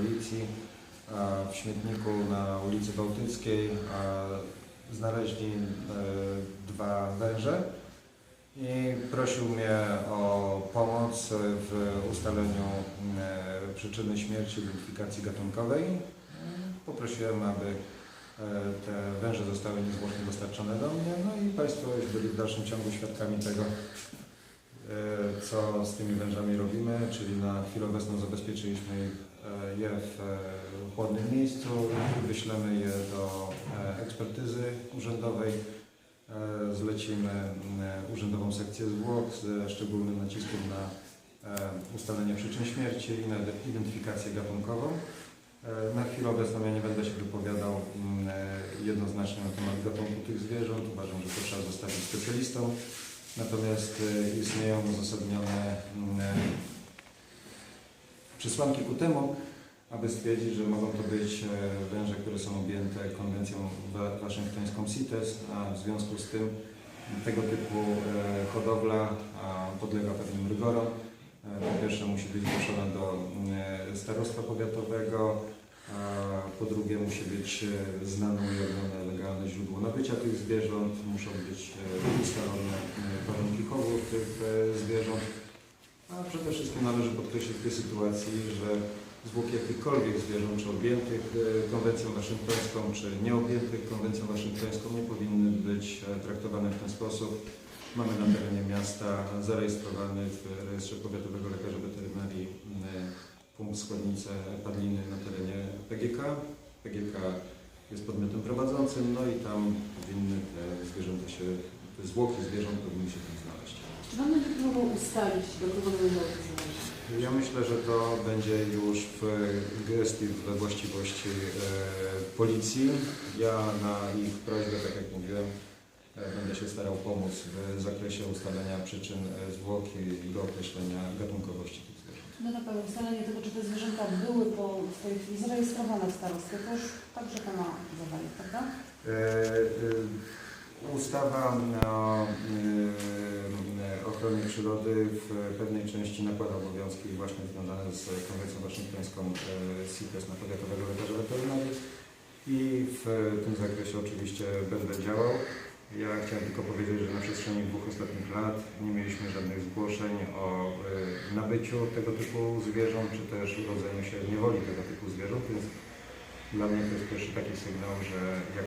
policji w śmietniku na ulicy Bałtyckiej znaleźli e, dwa węże i prosił mnie o pomoc w ustaleniu e, przyczyny śmierci, identyfikacji gatunkowej. Poprosiłem, aby e, te węże zostały niezwłocznie dostarczone do mnie, no i Państwo już byli w dalszym ciągu świadkami tego, co z tymi wężami robimy, czyli na chwilę obecną zabezpieczyliśmy e, je w e, chłodnym miejscu, wyślemy je do e, ekspertyzy urzędowej, E, zlecimy e, Urzędową Sekcję Zwłok ze szczególnym naciskiem na e, ustalenie przyczyn śmierci i na identyfikację gatunkową. E, Na chwilę obecną ja nie będę się wypowiadał mm, e, jednoznacznie na temat gatunku tych zwierząt. Uważam, że to trzeba zostawić specjalistom. Natomiast e, istnieją uzasadnione mm, e, przesłanki ku temu, aby stwierdzić, że mogą to być e, węże, które są objęte konwencją wa- waszyngtońską CITES, a w związku z tym tego typu hodowla podlega pewnym rygorom. Po pierwsze musi być zgłoszona do starostwa powiatowego, po drugie musi być znane, ujawnione legalne źródło nabycia tych zwierząt, muszą być ustalone tych e, zwierząt, a przede wszystkim należy podkreślić w tej sytuacji, że zwłoki jakichkolwiek zwierząt, czy objętych e, konwencją waszyngtońską, czy nieobjętych konwencją waszyngtońską, nie powinny być e, traktowane w ten sposób. Mamy na terenie miasta zarejestrowany w rejestrze powiatowego lekarza weterynarii punkt składnice padliny na terenie PGK. PGK jest podmiotem prowadzącym, no i tam powinny te zwierzęta się, te zwłoki zwierząt powinny się tam znaleźć. Próbował ustalić, do kogo? Ja myślę, że to będzie już w gestii, we właściwości e, policji. Ja na ich prośbę, tak jak mówiłem, e, będę się starał pomóc w zakresie ustalenia przyczyn e, zwłoki i do określenia gatunkowości tych zwierząt. No na pewno ustalenie tego, czy te zwierzęta były po w tej chwili zarejestrowane w starostwie, to już także Pana zadanie, prawda? E, e, Ustawa o e, ochronie przyrody w pewnej części nakłada obowiązki właśnie związane z konwencją waszyngtońską e, CITES na powiatowego lekarza weterynarii i w tym zakresie oczywiście będę działał. Ja chciałem tylko powiedzieć, że na przestrzeni dwóch ostatnich lat nie mieliśmy żadnych zgłoszeń o e, nabyciu tego typu zwierząt, czy też urodzeniu się niewoli tego typu zwierząt, więc dla mnie to jest pierwszy taki sygnał, że